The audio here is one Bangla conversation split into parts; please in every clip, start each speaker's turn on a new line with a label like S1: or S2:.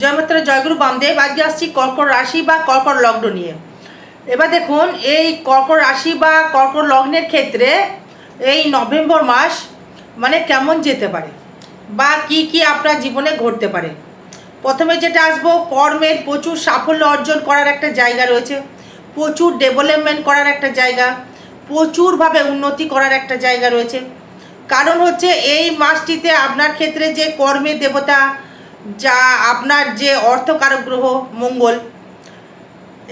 S1: জয়মাত্রা জয়গুরু বামদেব, আজকে আসছি কর্কট রাশি বা কর্কট লগ্ন নিয়ে। এবার দেখুন, এই কর্কট রাশি বা কর্কট লগ্নের ক্ষেত্রে এই নভেম্বর মাস মানে কেমন যেতে পারে? বা কি কি আপনার জীবনে ঘটতে পারে? প্রথমে যেটা আসব, কর্মের প্রচুর সাফল্য অর্জন করার একটা জায়গা রয়েছে। প্রচুর ডেভেলপমেন্ট করার একটা জায়গা। প্রচুরভাবে উন্নতি করার একটা জায়গা রয়েছে। কারণ হচ্ছে, এই মাসটিতে আপনার ক্ষেত্রে যে কর্মের দেবতা যা আপনার যে অর্থকারক গ্রহ মঙ্গল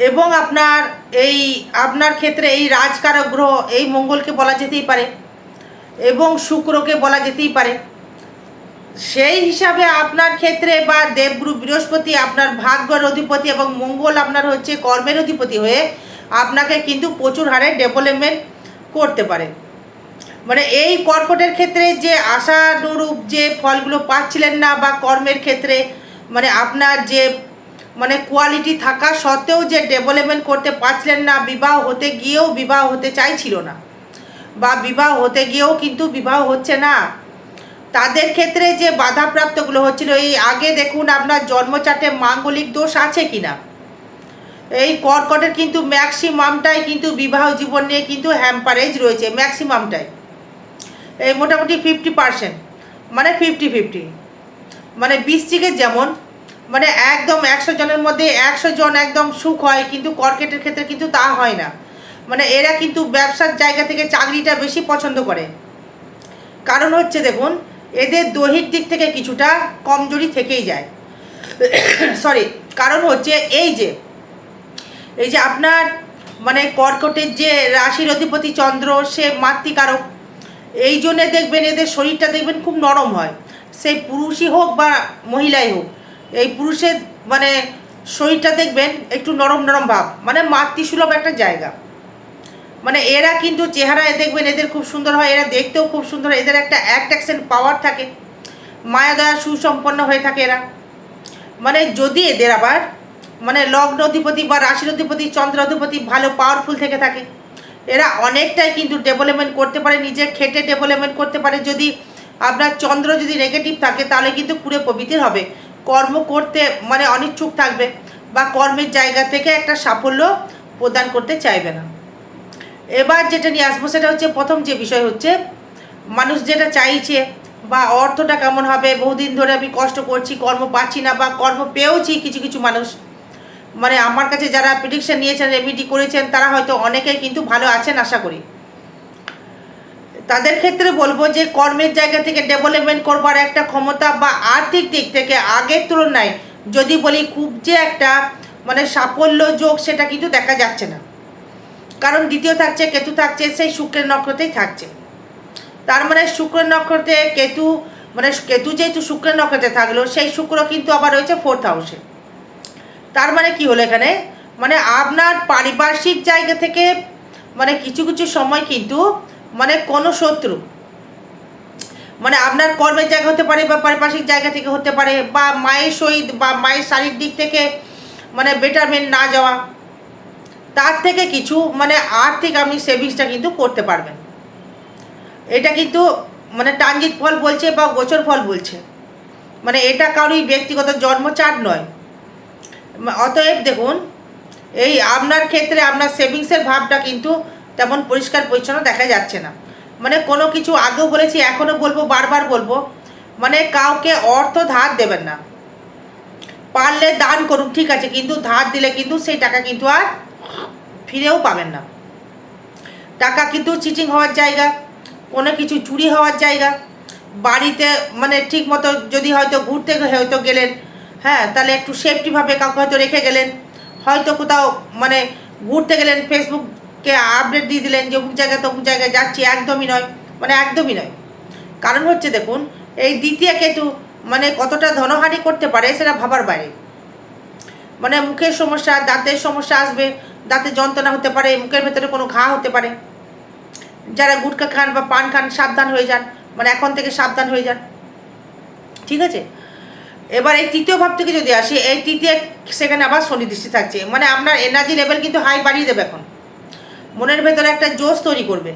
S1: এবং আপনার এই, আপনার ক্ষেত্রে এই রাজকারক গ্রহ এই মঙ্গলকে বলা যেতেই পারে এবং শুক্রকে বলা যেতেই পারে। সেই হিসাবে আপনার ক্ষেত্রে বা দেবগুরু বৃহস্পতি আপনার ভাগ্যের অধিপতি এবং মঙ্গল আপনার হচ্ছে কর্মের অধিপতি হয়ে আপনাকে কিন্তু প্রচুর হারে ডেভেলপমেন্ট করতে পারে। মানে এই কর্কটের ক্ষেত্রে যে আশানুরূপ যে ফলগুলো পাচ্ছিলেন না বা কর্মের ক্ষেত্রে মানে আপনার যে মানে কোয়ালিটি থাকা সত্ত্বেও যে ডেভেলপমেন্ট করতে পারছিলেন না, বিবাহ হতে গিয়েও বিবাহ হতে চাইছিল না। বা বিবাহ হতে গিয়েও কিন্তু বিবাহ হচ্ছে না। তাদের ক্ষেত্রে যে বাধাপ্রাপ্তগুলো হচ্ছিল, এই আগে দেখুন আপনার জন্মচাটে মাঙ্গলিক দোষ আছে কিনা। এই কর্কটের কিন্তু ম্যাক্সিমামটাই কিন্তু বিবাহ জীবন নিয়ে কিন্তু হ্যাম্পারেজ রয়েছে ম্যাক্সিমামটাই এই মোটামুটি ফিফটি পার্সেন্ট মানে ফিফটি ফিফটি মানে বৃশ্চিকের যেমন মানে একদম একশো জনের মধ্যে একশো জন একদম সুখ হয়, কিন্তু কর্কেটের ক্ষেত্রে কিন্তু তা হয় না। মানে এরা কিন্তু ব্যবসার জায়গা থেকে চাকরিটা বেশি পছন্দ করে। কারণ হচ্ছে দেখুন, এদের দৈহিক দিক থেকে কিছুটা কমজোরি থেকেই যায়। সরি কারণ হচ্ছে এই যে এই যে আপনার মানে কর্কটের যে রাশির অধিপতি চন্দ্র, সে মাতৃকারক। এই জন্যে দেখবেন এদের শরীরটা দেখবেন খুব নরম হয়। সেই পুরুষই হোক বা মহিলাই হোক, এই পুরুষের মানে শরীরটা দেখবেন একটু নরম নরম ভাব মানে মাতৃসুলভ একটা জায়গা। মানে এরা কিন্তু চেহারায় দেখবেন এদের খুব সুন্দর হয়, এরা দেখতেও খুব সুন্দর এদের একটা অ্যাট্রাকশন পাওয়ার থাকে। মায়া দয়া সুসম্পন্ন হয়ে থাকে এরা। মানে যদি এদের আবার মানে লগ্ন অধিপতি বা রাশির অধিপতি, চন্দ্র অধিপতি ভালো পাওয়ারফুল থেকে থাকে এরা অনেকটাই কিন্তু ডেভেলপমেন্ট করতে পারে নিজে খেটে ডেভেলপমেন্ট করতে পারে। যদি আপনার চন্দ্র যদি নেগেটিভ থাকে, তাহলে কিন্তু পুরো পবিত্র হবে। কর্ম করতে মানে অনিচ্ছুক থাকবে বা কর্মের জায়গা থেকে একটা সাফল্য প্রদান করতে চাইবে না। এবার যেটা নিয়ে আসব, সেটা হচ্ছে প্রথম যে বিষয় হচ্ছে, মানুষ যেটা চাইছে বা অর্থটা কেমন হবে, বহুদিন ধরে আমি কষ্ট করছি, কর্ম পাচ্ছি না বা কর্ম পেয়েওছি কিছু কিছু মানুষ। মানে আমার কাছে যারা প্রিডিকশন নিয়েছেন রেমিডি করেছেন, তারা হয়তো অনেকেই কিন্তু ভালো আছেন আশা করি। তাদের ক্ষেত্রে বলব যে কর্মের জায়গা থেকে ডেভেলপমেন্ট করবার একটা ক্ষমতা বা আর্থিক দিক থেকে আগের তুলনায় যদি বলি খুব যে একটা মানে সাফল্য যোগ সেটা কিন্তু দেখা যাচ্ছে না। কারণ দ্বিতীয় থাকছে, কেতু থাকছে, সেই শুক্রের নক্ষত্রেই থাকছে। তার মানে শুক্র নক্ষত্রে কেতু মানে কেতু যেহেতু শুক্রের নক্ষত্রে থাকল, সেই শুক্র কিন্তু আবার রয়েছে ফোর্থ হাউসে তার মানে কি হলো এখানে? মানে আপনার পারিপার্শ্বিক জায়গা থেকে মানে কিছু কিছু সময় কিন্তু মানে কোনো শত্রু মানে আপনার কর্মের জায়গা হতে পারে বা পারিপার্শ্বিক জায়গা থেকে হতে পারে বা মায়ের সহিত বা মায়ের শারীরিক দিক থেকে মানে বেটারমেন্ট না যাওয়া, তার থেকে কিছু মানে আর্থিক আপনি সেভিংসটা কিন্তু করতে পারবেন। এটা কিন্তু মানে টাঞ্জিত ফল বলছে বা গোচর ফল বলছে। মানে এটা কারোই ব্যক্তিগত জন্মচার নয়। অতএব দেখুন, এই আপনার ক্ষেত্রে আপনার সেভিংসের ভাবটা কিন্তু তেমন পরিষ্কার পরিচ্ছন্ন দেখা যাচ্ছে না। মানে কোনো কিছু আগেও বলেছি, এখনও বলব, বারবার বলব মানে কাউকে অর্থ ধার দেবেন না। পারলে দান করুন, ঠিক আছে, কিন্তু ধার দিলে কিন্তু সেই টাকা কিন্তু আর ফিরেও পাবেন না। টাকা কিন্তু চিটিং হওয়ার জায়গা, কোনো কিছু চুরি হওয়ার জায়গা, বাড়িতে মানে ঠিক মতো যদি হয়তো ঘুরতে হয়তো গেলেন হ্যাঁ তাহলে একটু সেফটিভাবে কাউকে হয়তো রেখে গেলেন। হয়তো কোথাও মানে ঘুরতে গেলেন ফেসবুককে আপডেট দিয়ে দিলেন যে অমুক জায়গায় তমুক জায়গায় যাচ্ছি, একদমই নয়। মানে একদমই নয়। কারণ হচ্ছে দেখুন, এই দ্বিতীয় কেতু মানে কতটা ধনহানি করতে পারে সেটা ভাবার বাইরে। মানে মুখের সমস্যা, দাঁতের সমস্যা আসবে, দাঁতে যন্ত্রণা হতে পারে, মুখের ভেতরে কোনো ঘা হতে পারে। যারা গুটকা খান বা পান খান, সাবধান হয়ে যান। মানে এখন থেকে সাবধান হয়ে যান। ঠিক আছে? এবার এই তৃতীয় ভাব থেকে যদি আসি, এই তৃতীয় সেখানে আবার শনি দৃষ্টি থাকছে। মানে আপনার এনার্জি লেভেল কিন্তু হাই বাড়িয়ে দেবে এখন। মনের ভেতরে একটা জোশ তৈরি করবে।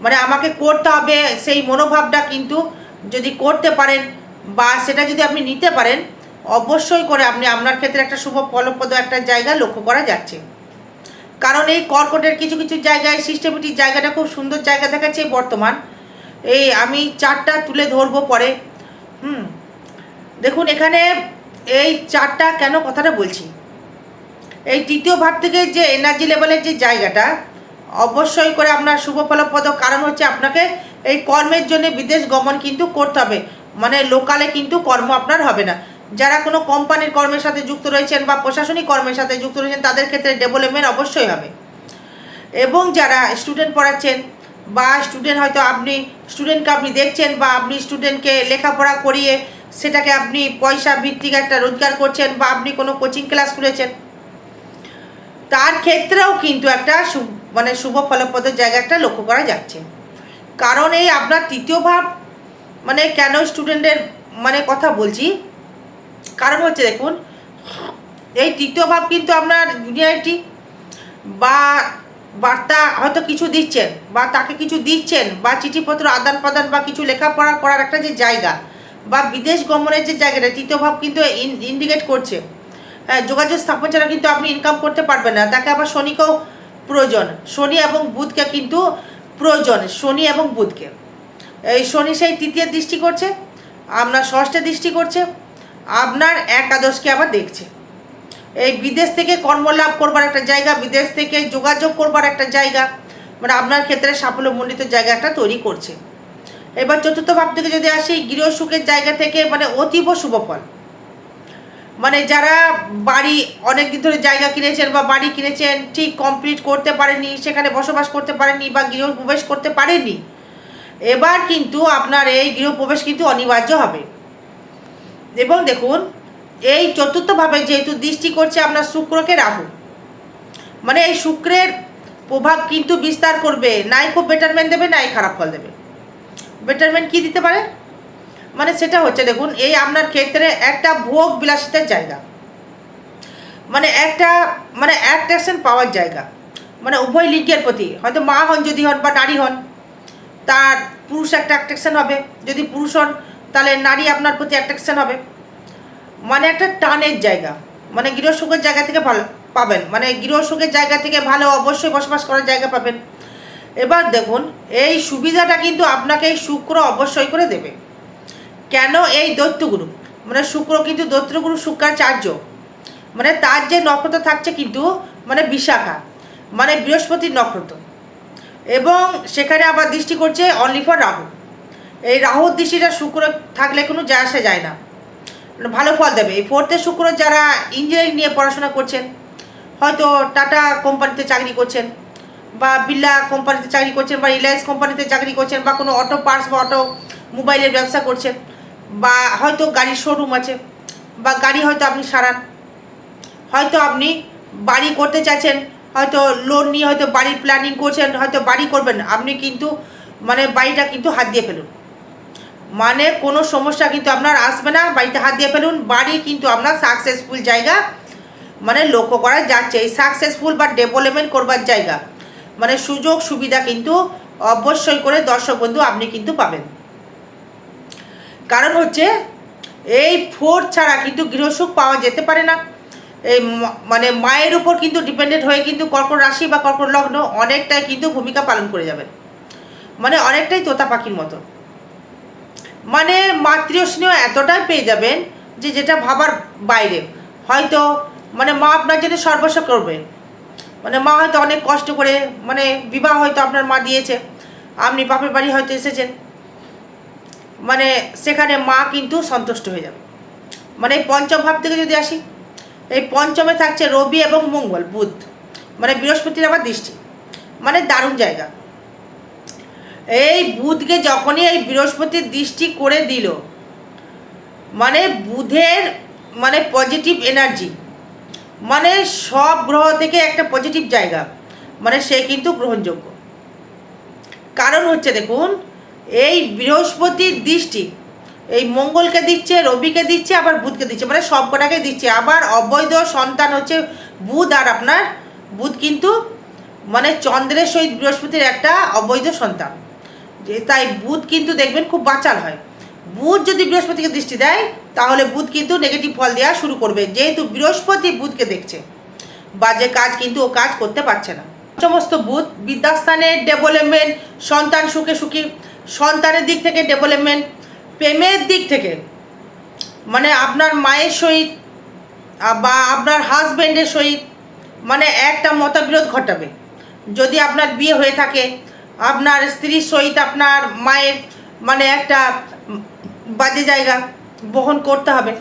S1: মানে আমাকে করতে হবে, সেই মনোভাবটা কিন্তু যদি করতে পারেন বা সেটা যদি আপনি নিতে পারেন, অবশ্যই করে আপনি আপনার ক্ষেত্রে একটা শুভ ফলপ্রদ একটা জায়গা লক্ষ্য করা যাচ্ছে। কারণ এই কর্কটের কিছু কিছু জায়গায় সিস্টেমেটিক জায়গাটা খুব সুন্দর জায়গা দেখাচ্ছে বর্তমান। এই আমি চারটা তুলে ধরবো পরে। হুম দেখুন, এখানে এই চারটা কেন কথাটা বলছি? এই তৃতীয় ভাব থেকে যে এনার্জি লেভেলের যে জায়গাটা, অবশ্যই করে আপনার শুভ ফলপ্রদ কারণ হচ্ছে আপনাকে এই কর্মের জন্য বিদেশ গমন কিন্তু করতে হবে। মানে লোকালে কিন্তু কর্ম আপনার হবে না। যারা কোনো কোম্পানির কর্মের সাথে যুক্ত রয়েছেন বা প্রশাসনিক কর্মের সাথে যুক্ত রয়েছেন, তাদের ক্ষেত্রে ডেভেলপমেন্ট অবশ্যই হবে। এবং যারা স্টুডেন্ট পড়াচ্ছেন বা স্টুডেন্ট হয়তো আপনি স্টুডেন্টকে আপনি দেখছেন বা আপনি স্টুডেন্টকে লেখাপড়া করিয়ে সেটাকে আপনি পয়সা ভিত্তিক একটা রোজগার করছেন বা আপনি কোনো কোচিং ক্লাস খুলেছেন তার ক্ষেত্রেও কিন্তু একটা মানে শুভ ফলপ্রদ জায়গা একটা লক্ষ্য করা যাচ্ছে। কারণ এই আপনার তৃতীয় ভাব মানে কেন স্টুডেন্টের মানে কথা বলছি? কারণ হচ্ছে দেখুন, এই তৃতীয় ভাব কিন্তু আপনার জুনিয়রিটি বা বার্তা হয়তো কিছু দিচ্ছেন বা তাকে কিছু দিচ্ছেন বা চিঠিপত্র আদান প্রদান বা কিছু লেখাপড়া করার একটা যে জায়গা বা বিদেশ গমনের যে জায়গাটা, তৃতীয় ভাব কিন্তু ইন্ডিকেট করছে। হ্যাঁ যোগাযোগ স্থাপন ছাড়া কিন্তু আপনি ইনকাম করতে পারবেন না। তাকে আবার শনিকেও প্রয়োজন। শনি এবং বুধকে কিন্তু প্রয়োজন, শনি এবং বুধকে। এই শনি সেই তৃতীয় দৃষ্টি করছে, আপনার ষষ্ঠে দৃষ্টি করছে, আপনার একাদশকে আবার দেখছে। এই বিদেশ থেকে কর্মলাভ করবার একটা জায়গা, বিদেশ থেকে যোগাযোগ করবার একটা জায়গা মানে আপনার ক্ষেত্রে সাফল্যমণ্ডিত জায়গা একটা তৈরি করছে। এবার চতুর্থ ভাব থেকে যদি আসি, গৃহ সুখের জায়গা থেকে মানে অতীব শুভ ফল মানে যারা বাড়ি অনেক দিন ধরে জায়গা কিনেছেন বা বাড়ি কিনেছেন, ঠিক কমপ্লিট করতে পারেননি, সেখানে বসবাস করতে পারেননি বা গৃহ প্রবেশ করতে পারেননি, এবার কিন্তু আপনার এই গৃহপ্রবেশ কিন্তু অনিবার্য হবে। এবং দেখুন, এই চতুর্থভাবে যেহেতু দৃষ্টি করছে আপনার শুক্রকে রাহু মানে এই শুক্রের প্রভাব কিন্তু বিস্তার করবে, নাই খুব বেটারমেন্ট দেবে, নাই খারাপ ফল দেবে। বেটারমেন্ট কি দিতে পারে? মানে সেটা হচ্ছে, দেখুন, এই আপনার ক্ষেত্রে একটা ভোগ বিলাসিতার জায়গা। মানে একটা মানে অ্যাট্রাকশন পাওয়ার জায়গা। মানে উভয় লিঙ্গের প্রতি। হয়তো মা হন, যদি হন, বা নারী হন, তার পুরুষ একটা অ্যাট্রাকশন হবে। যদি পুরুষ হন, তাহলে নারী আপনার প্রতি অ্যাট্রাকশন হবে। মানে একটা টানের জায়গা। মানে গৃহসুখের জায়গা থেকে ভালো পাবেন। মানে গৃহসুখের জায়গা থেকে ভালো অবশ্যই বসবাস করার জায়গা পাবেন। এবার দেখুন, এই সুবিধাটা কিন্তু আপনাকে শুক্র অবশ্যই করে দেবে। কেন এই দৈত্যগুরু? মানে শুক্র কিন্তু দৈত্যগুরু শুক্রাচার্য। মানে তার যে নক্ষত্র থাকছে কিন্তু মানে বিশাখা মানে বৃহস্পতির নক্ষত্র। এবং সেখানে আবার দৃষ্টি করছে অনলি ফর রাহু। এই রাহুর দৃষ্টিটা শুক্র থাকলে কোনো যা আসা যায় না। মানে ভালো ফল দেবে। এই ফোর্থে শুক্র যারা ইঞ্জিনিয়ারিং নিয়ে পড়াশোনা করছেন, হয়তো টাটা কোম্পানিতে চাকরি করছেন বা বিড়লা কোম্পানিতে চাকরি করছেন বা রিলায়েন্স কোম্পানিতে চাকরি করছেন বা কোনো অটো পার্টস বা অটো মোবাইলের ব্যবসা করছেন বা হয়তো গাড়ির শোরুম আছে বা গাড়ি হয়তো আপনি সারান। হয়তো আপনি বাড়ি করতে চাইছেন, হয়তো লোন নিয়ে হয়তো বাড়ির প্ল্যানিং করছেন, হয়তো বাড়ি করবেন, আপনি কিন্তু মানে বাড়িটা কিন্তু হাত দিয়ে ফেলুন। মানে কোনো সমস্যা কিন্তু আপনার আসবে না, বাড়িতে হাত দিয়ে ফেলুন, বাড়ি কিন্তু আপনার সাকসেসফুল জায়গা মানে লক্ষ্য করা যাচ্ছে। এই সাকসেসফুল বা ডেভেলপমেন্ট করবার জায়গা। মানে সুযোগ, সুবিধা কিন্তু অবশ্যই করে দর্শক বন্ধু আপনি কিন্তু পাবেন। কারণ হচ্ছে, এই ফোর ছাড়া কিন্তু গৃহসুখ পাওয়া যেতে পারে না। এই মানে মায়ের উপর কিন্তু ডিপেন্ডেন্ট হয়ে কিন্তু কর্কট রাশি বা কর্কট লগ্ন অনেকটাই কিন্তু ভূমিকা পালন করে যাবেন মানে অনেকটাই তোতা পাখির মতো। মানে মাতৃ স্নেহ এতটাই পেয়ে যাবেন যে যেটা ভাবার বাইরে। হয়তো মানে মা আপনার জন্য সর্বস্ব করবে। মানে মা হয়তো অনেক কষ্ট করে মানে বিবাহ হয়তো আপনার মা দিয়েছে, আপনি বাপের বাড়ি হয়তো এসেছেন। মানে সেখানে মা কিন্তু সন্তুষ্ট হয়ে যাবে। মানে পঞ্চম ভাব থেকে যদি আসি, এই পঞ্চমে থাকছে রবি এবং মঙ্গল, বুধ। মানে বৃহস্পতির আবার দৃষ্টি। মানে দারুণ জায়গা। এই বুধকে যখনই এই বৃহস্পতির দৃষ্টি করে দিল মানে বুধের মানে পজিটিভ এনার্জি মানে সব গ্রহ থেকে একটা পজিটিভ জায়গা। মানে সে কিন্তু গ্রহণযোগ্য। কারণ হচ্ছে দেখুন, এই বৃহস্পতির দৃষ্টি, এই মঙ্গলকে দিচ্ছে, রবিকে দিচ্ছে, আবার বুধকে দিচ্ছে মানে সব কটাকে দিচ্ছে। আবার অবৈধ সন্তান হচ্ছে বুধ আর আপনার বুধ কিন্তু মানে চন্দ্রের সহিত বৃহস্পতির একটা অবৈধ সন্তান। তাই বুধ কিন্তু দেখবেন খুব বাচাল হয়। বুধ যদি বৃহস্পতিকে দৃষ্টি দেয়, তাহলে বুধ কিন্তু নেগেটিভ ফল দেওয়া শুরু করবে। যেহেতু বৃহস্পতি বুধকে দেখছে, বাজে কাজ কিন্তু ও কাজ করতে পারছে না। সমস্ত বুধ বিদ্যাস্থানের ডেভেলপমেন্ট সন্তান সুখে সুখী, সন্তানের দিক থেকে ডেভেলপমেন্ট প্রেমের দিক থেকে মানে আপনার মায়ের সহিত বা আপনার হাজব্যান্ডের সহিত মানে একটা মতবিরোধ ঘটাবে। যদি আপনার বিয়ে হয়ে থাকে, আপনার স্ত্রীর সহিত আপনার মায়ের মানে একটা বাজে জায়গা বহন করতে হবে।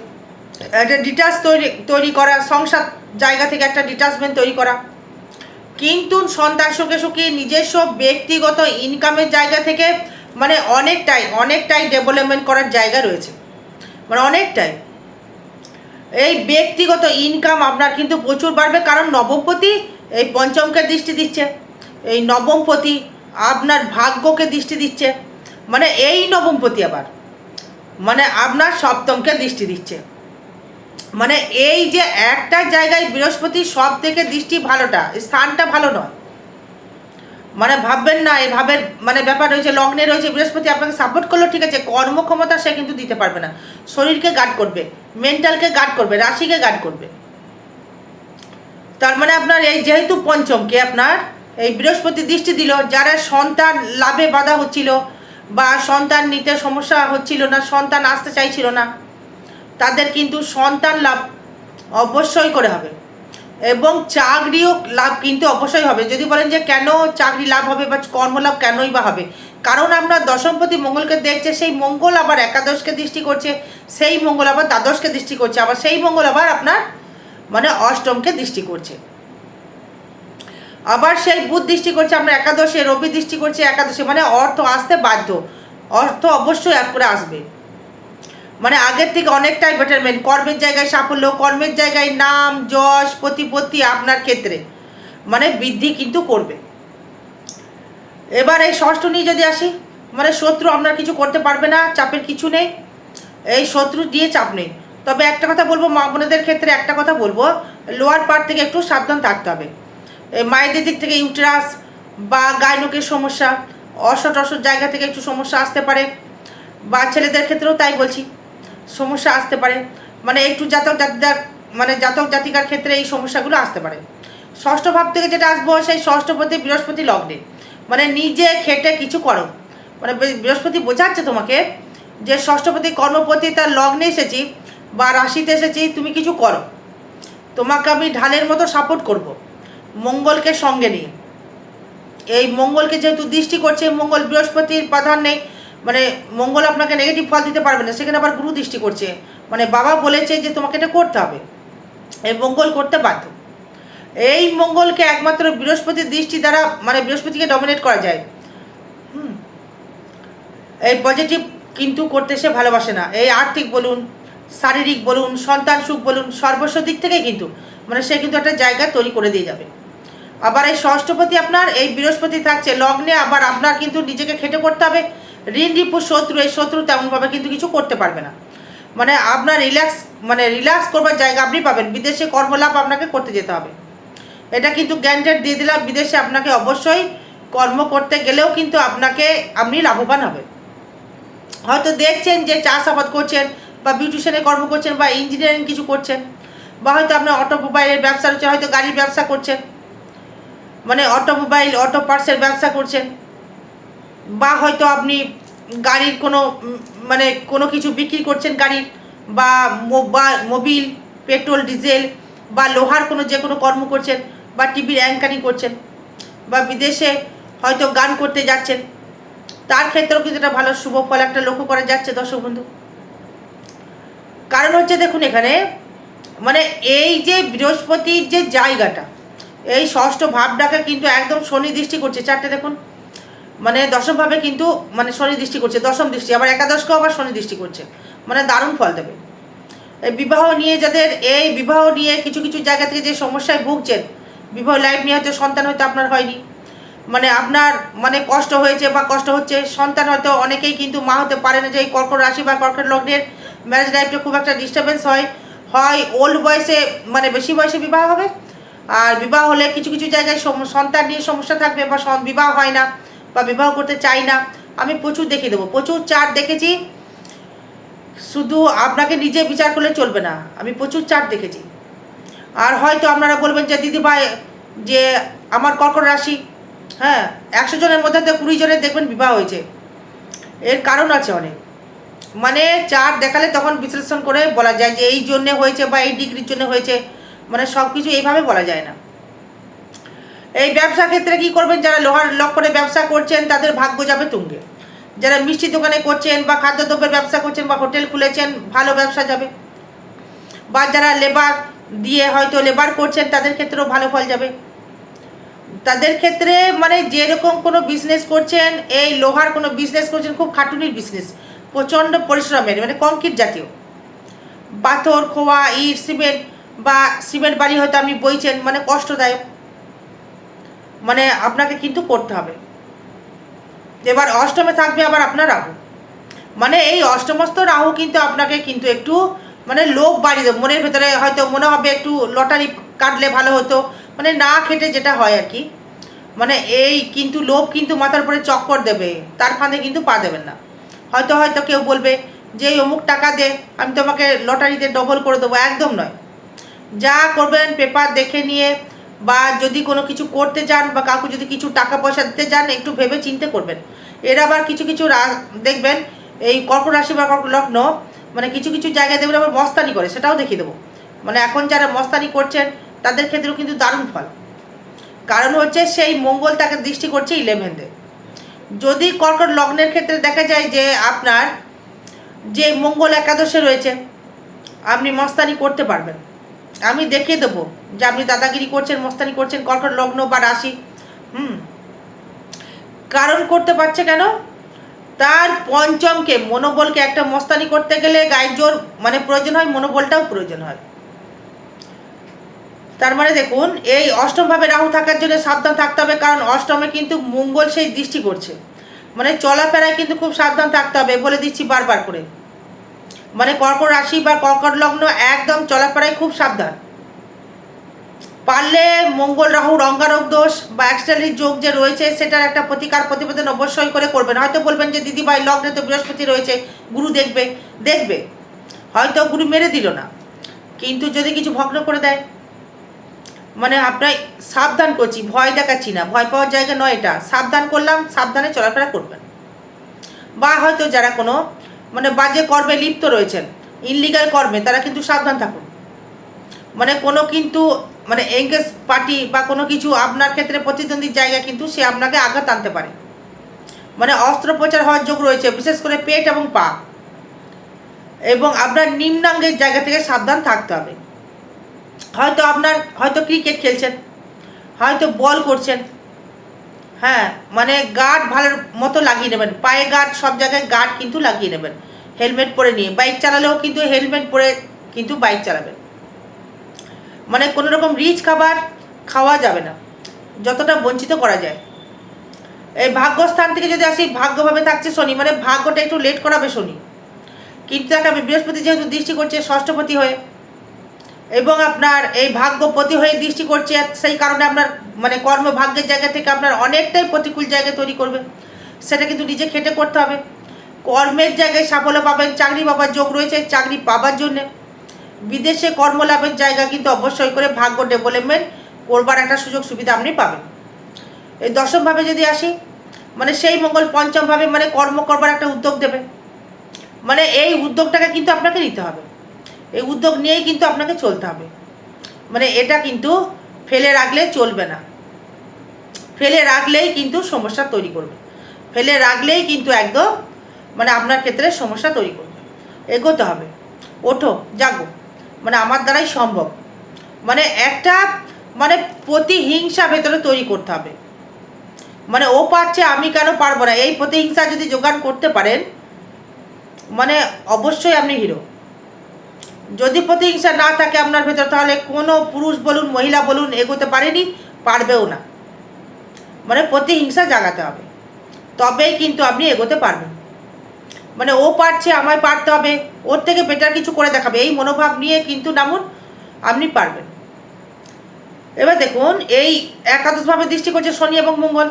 S1: একটা ডিটাচ তৈরি তৈরি করা, সংসার জায়গা থেকে একটা ডিটাচমেন্ট তৈরি করা। কিন্তু সন্তান সুখে সুখী নিজস্ব ব্যক্তিগত ইনকামের জায়গা থেকে মানে অনেকটাই অনেকটাই ডেভেলপমেন্ট করার জায়গা রয়েছে। মানে অনেকটাই। এই ব্যক্তিগত ইনকাম আপনার কিন্তু প্রচুর বাড়বে, কারণ নবমপতি এই পঞ্চমকে দৃষ্টি দিচ্ছে। এই নবমপতি আপনার ভাগ্যকে দৃষ্টি দিচ্ছে। মানে এই নবমপতি আবার। মানে আপনার সপ্তমকে দৃষ্টি দিচ্ছে। মানে এই যে একটা জায়গায় বৃহস্পতি সব থেকে দৃষ্টি ভালোটা স্থানটা ভালো নয়। মানে ভাববেন না, এই ভাবের মানে ব্যাপার রয়েছে, লগ্নে রয়েছে বৃহস্পতি, আপনাকে সাপোর্ট করল, ঠিক আছে, কর্মক্ষমতা সে কিন্তু দিতে পারবে না। শরীরকে গার্ড করবে মেন্টালকে গার্ড করবে, রাশিকে গার্ড করবে। তার মানে আপনার এই যেহেতু পঞ্চমকে আপনার এই বৃহস্পতি দৃষ্টি দিল, যারা সন্তান লাভে বাধা হচ্ছিল বা সন্তান নিতে সমস্যা হচ্ছিল না, সন্তান আসতে চাইছিল না, তাদের কিন্তু সন্তান লাভ অবশ্যই করে হবে। এবং চাকরিও লাভ কিন্তু অবশ্যই হবে। যদি বলেন যে কেন চাকরি লাভ হবে বা কর্মলাভ কেনই বা হবে? কারণ আমরা দশমপতি মঙ্গলকে দেখছে, সেই মঙ্গল আবার একাদশকে দৃষ্টি করছে, সেই মঙ্গল আবার দ্বাদশকে দৃষ্টি করছে, আবার সেই মঙ্গল আবার আপনার মানে অষ্টমকে দৃষ্টি করছে। আবার সেই বুধ দৃষ্টি করছে, আমরা একাদশে, রবি দৃষ্টি করছে একাদশে মানে অর্থ আসতে বাধ্য। অর্থ অবশ্যই এক করে আসবে। মানে আগের থেকে অনেকটাই বেটারমেন্ট কর্মের জায়গায় সাফল্য, কর্মের জায়গায় নাম, যশ, প্রতিপত্তি আপনার ক্ষেত্রে। মানে বৃদ্ধি কিন্তু করবে। এবার এই ষষ্ঠ নিয়ে যদি আসি মানে শত্রু আপনার কিছু করতে পারবে না, চাপের কিছু নেই। এই শত্রু দিয়ে চাপ নেই। তবে একটা কথা বলব, মা বোনেদের ক্ষেত্রে একটা কথা বলব লোয়ার পার্ট থেকে একটু সাবধান থাকতে হবে। মায়েদের দিক থেকে ইউটেরাস বা গায়নকের সমস্যা অসট অসট জায়গা থেকে একটু সমস্যা আসতে পারে। বা ছেলেদের ক্ষেত্রেও তাই বলছি, সমস্যা আসতে পারে। মানে একটু জাতক জাতিকার মানে জাতক জাতিকার ক্ষেত্রে এই সমস্যাগুলো আসতে পারে। ষষ্ঠ ভাব থেকে যেটা আসব, সেই ষষ্ঠপতি বৃহস্পতি লগ্নে। মানে নিজে খেটে কিছু করো। মানে বৃহস্পতি বোঝাচ্ছে তোমাকে যে ষষ্ঠপতি কর্মপতি তার লগ্নে এসেছি বা রাশিতে এসেছি, তুমি কিছু করো। তোমাকে আমি ঢালের মতো সাপোর্ট করব। মঙ্গলকে সঙ্গে নিয়ে এই মঙ্গলকে যেহেতু দৃষ্টি করছে, মঙ্গল বৃহস্পতির প্রাধান নেই মানে মঙ্গল আপনাকে নেগেটিভ ফল দিতে পারবে না, সেখানে আবার গুরু দৃষ্টি করছে। মানে বাবা বলেছে যে তোমাকে এটা করতে হবে। এই মঙ্গল করতে বাধ্য। এই মঙ্গলকে একমাত্র বৃহস্পতির দৃষ্টি দ্বারা মানে বৃহস্পতিকে ডমিনেট করা যায়। হুম। এই পজিটিভ কিন্তু করতে সে ভালোবাসে না। এই আর্থিক বলুন, শারীরিক বলুন, সন্তান সুখ বলুন, সর্বস্ব দিক থেকেই কিন্তু মানে সে কিন্তু একটা জায়গা তৈরি করে দিয়ে যাবে। আবার এই ষষ্ঠপতি আপনার, এই বৃহস্পতি থাকছে লগ্নে, আবার আপনার কিন্তু নিজেকে খেটে করতে হবে। ঋণ রিপু শত্রু, এই শত্রু তেমনভাবে কিন্তু কিছু করতে পারবে না। মানে আপনার রিল্যাক্স মানে রিল্যাক্স করবার জায়গা আপনি পাবেন। বিদেশে কর্মলাভ আপনাকে করতে যেতে হবে। এটা কিন্তু গ্যান্টেড দিয়ে দিলাম, বিদেশে আপনাকে অবশ্যই কর্ম করতে গেলেও কিন্তু আপনাকে, আপনি লাভবান হবেন হয়তো দেখছেন যে চাষাবাদ করছেন বা বিউটিশিয়ানের কর্ম করছেন বা ইঞ্জিনিয়ারিং কিছু করছেন, বা হয়তো আপনার অটোমোবাইলের ব্যবসা রয়েছে, হয়তো গাড়ির ব্যবসা করছেন। মানে অটোমোবাইল, অটো পার্টসের ব্যবসা করছেন। বা হয়তো আপনি গাড়ির কোনো মানে কোনো কিছু বিক্রি করছেন গাড়ির, বা মোবা- মোবিল, পেট্রোল, ডিজেল, বা লোহার কোনো যে কোনো কর্ম করছেন, বা টিভির অ্যাঙ্কারিং করছেন, বা বিদেশে হয়তো গান করতে যাচ্ছেন, তার ক্ষেত্রেও কিন্তু এটা ভালো শুভ ফল একটা লক্ষ্য করা যাচ্ছে দর্শক বন্ধু। কারণ হচ্ছে দেখুন এখানে মানে এই যে বৃহস্পতির যে জায়গাটা এই ষষ্ঠ ভাবটাকে কিন্তু একদম শনি দৃষ্টি করছে, চারটে দেখুন। মানে দশমভাবে কিন্তু মানে শনি দৃষ্টি করছে, দশম দৃষ্টি, আবার একাদশকেও আবার শনি দৃষ্টি করছে। মানে দারুণ ফল দেবে। এই বিবাহ নিয়ে যাদের, এই বিবাহ নিয়ে কিছু কিছু জায়গা থেকে যে সমস্যায় ভুগছেন, বিবাহ লাইফ নিয়ে হয়তো সন্তান হয়তো আপনার হয়নি। মানে আপনার মানে কষ্ট হয়েছে বা কষ্ট হচ্ছে, সন্তান হয়তো অনেকেই কিন্তু মা হতে পারে না যে এই কর্কট রাশি বা কর্কট লগ্নের ম্যারেজ লাইফে খুব একটা ডিস্টারবেন্স হয়। হয় ওল্ড বয়সে মানে বেশি বয়সে বিবাহ হবে? আর বিবাহ হলে কিছু কিছু জায়গায় সন্তান নিয়ে সমস্যা থাকবে বা বিবাহ হয় না বা বিবাহ করতে চাই না, আমি প্রচুর দেখিয়ে দেবো। প্রচুর চার দেখেছি, শুধু আপনাকে নিজে বিচার করলে চলবে না, আমি প্রচুর চার দেখেছি। আর হয়তো আপনারা বলবেন যে দিদি ভাই যে আমার কর্কট রাশি হ্যাঁ একশো জনের মধ্যে তো কুড়ি জনের দেখবেন বিবাহ হয়েছে। এর কারণ আছে অনেক। মানে চার দেখালে তখন বিশ্লেষণ করে বলা যায় যে, এই জন্যে হয়েছে বা এই ডিগ্রির জন্য হয়েছে। মানে সব কিছু এইভাবে বলা যায় না। এই ব্যবসা ক্ষেত্রে কি করবেন? যারা লোহার লক করে ব্যবসা করছেন, তাদের ভাগ্য যাবে তুঙ্গে। যারা মিষ্টি দোকানে করছেন বা খাদ্যদ্রব্যের ব্যবসা করছেন বা হোটেল খুলেছেন, ভালো ব্যবসা যাবে। বা যারা লেবার দিয়ে হয়তো লেবার করছেন, তাদের ক্ষেত্রেও ভালো ফল যাবে। তাদের ক্ষেত্রে মানে যেরকম কোনো বিজনেস করছেন, এই লোহার কোনো বিজনেস করছেন, খুব খাটুনির বিজনেস প্রচণ্ড পরিশ্রমের মানে কংক্রিট জাতীয়। পাথর, খোয়া, ইট সিমেন্ট বা সিমেন্ট বাড়ি হয়তো আপনি বইছেন মানে কষ্টদায়ক। মানে আপনাকে কিন্তু করতে হবে। এবার অষ্টমে থাকবে আবার আপনার রাহু। মানে এই অষ্টমস্ত রাহু কিন্তু আপনাকে কিন্তু একটু মানে লোভ বাড়িয়ে দেবে। মনের ভেতরে হয়তো মনে হবে একটু লটারি কাটলে ভালো হতো। মানে না খেটে যেটা হয় আর কি। মানে এই কিন্তু লোভ কিন্তু মাথার উপরে চক্কর দেবে। তার ফাঁদে কিন্তু পা দেবেন না। হয়তো হয়তো কেউ বলবে যে অমুক টাকা দে, আমি তোমাকে লটারিতে ডবল করে দেবো। একদম নয়। যা করবেন, পেপার দেখে নিয়ে বা যদি কোনো কিছু করতে চান বা কাউকে যদি কিছু টাকা পয়সা দিতে চান, একটু ভেবে চিন্তে করবেন। এর আবার কিছু কিছু দেখবেন, এই কর্কট রাশি বা কর্কট লগ্ন মানে কিছু কিছু জায়গায় দেখবেন আবার মস্তানি করে, সেটাও দেখিয়ে দেবো। মানে এখন যারা মস্তানি করছেন, তাদের ক্ষেত্রেও কিন্তু দারুণ ফল। কারণ হচ্ছে সেই মঙ্গল তাকে দৃষ্টি করছে ইলেভেনতে যদি কর্কট লগ্নের ক্ষেত্রে দেখা যায় যে আপনার যে মঙ্গল একাদশে রয়েছে, আপনি মস্তানি করতে পারবেন। আমি দেখিয়ে দেবো যে আপনি দাদাগিরি করছেন, মস্তানি করছেন কর্কট লগ্ন বা রাশি। হুম। কারণ করতে পারছে কেন? তার পঞ্চমকে, মনোবলকে একটা মস্তানি করতে গেলে গায়ের জোর মানে প্রয়োজন হয়, মনোবলটাও প্রয়োজন হয়। তার মানে দেখুন, এই অষ্টমভাবে রাহু থাকার জন্য সাবধান থাকতে হবে, কারণ অষ্টমে কিন্তু মঙ্গল সেই দৃষ্টি করছে। মানে চলাফেরায় কিন্তু খুব সাবধান থাকতে হবে, বলে দিচ্ছি বারবার করে। মানে কর্কট রাশি বা কর্কট লগ্ন একদম চলাফেরায় খুব সাবধান। পারলে মঙ্গল, রাহু রঙ্গারোগ দোষ বা অ্যাক্সিডেন্টের যোগ যে রয়েছে সেটার একটা প্রতিকার, প্রতিবেদন অবশ্যই করে করবেন। হয়তো বলবেন যে, দিদি ভাই, লগ্নে তো বৃহস্পতি রয়েছে, গুরু দেখবে। দেখবে। হয়তো গুরু মেরে দিল না। কিন্তু যদি কিছু ভগ্ন করে দেয় মানে আপনার সাবধান করছি, ভয় দেখাচ্ছি না। ভয় পাওয়ার জায়গা নয় এটা। সাবধান করলাম, সাবধানে চলাফেরা করবেন। বা হয়তো যারা কোনো মানে বাজে কর্মে লিপ্ত রয়েছেন ইনলিগাল কর্মে, তারা কিন্তু সাবধান থাকুন। মানে কোনো কিন্তু মানে এঙ্গেজ পার্টি বা কোনো কিছু আপনার ক্ষেত্রে প্রতিদ্বন্দ্বীর জায়গা কিন্তু সে আপনাকে আঘাত আনতে পারে। মানে অস্ত্রোপচার হওয়ার যোগ রয়েছে, বিশেষ করে পেট এবং পা। এবং আপনার নিম্নাঙ্গের জায়গা থেকে সাবধান থাকতে হবে। হয়তো আপনার, হয়তো ক্রিকেট খেলছেন, হয়তো বল করছেন হ্যাঁ মানে গার্ড ভালো মতো লাগিয়ে নেবেন। পায়ে গার্ড সব জায়গায় গার্ড কিন্তু লাগিয়ে নেবেন। হেলমেট পরে নিয়ে। বাইক চালালেও কিন্তু হেলমেট পরে কিন্তু বাইক চালাবেন। মানে কোনো রকম রিচ খাবার খাওয়া যাবে না। যতটা বঞ্চিত করা যায়। এই ভাগ্যস্থান থেকে যদি আসি, ভাগ্যভাবে থাকছে শনি। মানে ভাগ্যটা একটু লেট করাবে শনি। কিন্তু দেখাবে বৃহস্পতি যেহেতু দৃষ্টি করছে, ষষ্ঠপতি হয়ে, এবং আপনার এই ভাগ্যপতি হয়ে দৃষ্টি করছে, সেই কারণে আপনার মানে কর্মভাগ্যের জায়গা থেকে আপনার অনেকটাই প্রতিকূল জায়গা তৈরি করবে। সেটা কিন্তু নিজে খেটে করতে হবে। কর্মের জায়গায় সাফল্য পাবেন, চাকরি পাবার যোগ রয়েছে, চাকরি পাবার জন্যে। বিদেশে কর্মলাভের জায়গা কিন্তু অবশ্যই করে ভাগ্য ডেভেলপমেন্ট করবার একটা সুযোগ সুবিধা আপনি পাবেন। এই দশমভাবে যদি আসি মানে সেই মঙ্গল পঞ্চমভাবে মানে কর্ম করবার একটা উদ্যোগ দেবে। মানে এই উদ্যোগটাকে কিন্তু আপনাকে নিতে হবে। এই উদ্যোগ নিয়েই কিন্তু আপনাকে চলতে হবে। মানে এটা কিন্তু ফেলে রাখলে চলবে না। ফেলে রাখলেই কিন্তু সমস্যা তৈরি করবে। ফেলে রাখলেই কিন্তু একদম মানে আপনার ক্ষেত্রে সমস্যা তৈরি করবে। এগোতে হবে। ওঠো, জাগো। মানে আমার দ্বারাই সম্ভব। মানে একটা মানে প্রতিহিংসা ভেতরে তৈরি করতে হবে। মানে ও পারছে, আমি কেন পারব না? এই প্রতিহিংসা যদি জোগাড় করতে পারেন মানে অবশ্যই আপনি হিরো যদি প্রতিহিংসা না থাকে আপনার ভেতর, তাহলে কোনো পুরুষ বলুন, মহিলা বলুন, এগোতে পারেনি, পারবেও না। মানে প্রতিহিংসা জাগাতে হবে। তবেই কিন্তু আপনি এগোতে পারবেন। মানে ও পারছে, আমায় পারতে হবে, ওর থেকে বেটার কিছু করে দেখাবে। এই মনোভাব নিয়ে কিন্তু নামুন, আপনি পারবেন। এবার দেখুন, এই একাদশভাবে দৃষ্টি করছে শনি এবং মঙ্গল।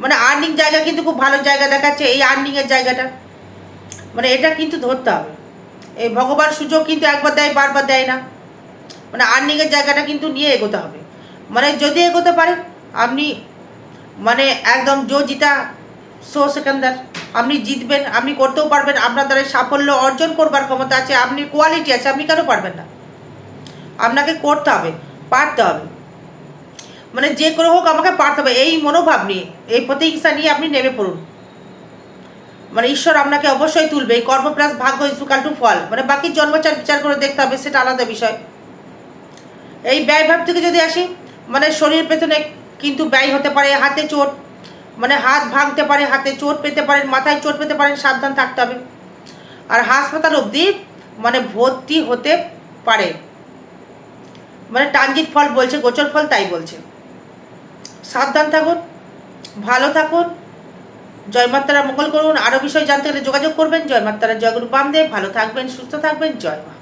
S1: মানে আর্নিং জায়গা কিন্তু খুব ভালো জায়গা দেখাচ্ছে, এই আর্নিংয়ের জায়গাটা। মানে এটা কিন্তু ধরতে হবে। এই ভগবান সুযোগ কিন্তু একবার দেয়, বারবার দেয় না। মানে আর্নিংয়ের জায়গাটা কিন্তু নিয়ে এগোতে হবে। মানে যদি এগোতে পারে, আপনি মানে একদম জো জিতা, সো সেকেন্দার আপনি জিতবেন, আপনি করতেও পারবেন, আপনার দ্বারা সাফল্য অর্জন করবার ক্ষমতা আছে, আপনি কোয়ালিটি আছে, আপনি কেন পারবেন না? আপনাকে করতে হবে, পারতে হবে। মানে যে করে হোক, আমাকে পারতে হবে, এই মনোভাব নিয়ে, এই প্রতিহিংসা নিয়ে আপনি নেমে পড়ুন। মানে ঈশ্বর আপনাকে অবশ্যই তুলবে, এই কর্ম প্লাস ভাগ্য ইসুকাল টু ফল মানে বাকি জন্মচার বিচার করে দেখতে হবে, সেটা আলাদা বিষয়। এই ব্যয়ভাব থেকে যদি আসি মানে শরীর পেছনে কিন্তু ব্যয় হতে পারে, হাতে চোট মানে হাত ভাঙতে পারে, হাতে চোট পেতে পারেন, মাথায় চোট পেতে পারেন, সাবধান থাকতে হবে। আর হাসপাতাল অবধি মানে ভর্তি হতে পারে। মানে টানজিট ফল বলছে, গোচর ফল তাই বলছে। সাবধান থাকুন, ভালো থাকুন জয় মাতারা মঙ্গল করুন। আরও বিষয় জানতে গেলে যোগাযোগ করবেন। জয়মাত্রারা মাতারা জয়গুরু বামদেব। ভালো থাকবেন, সুস্থ থাকবেন। জয় মা।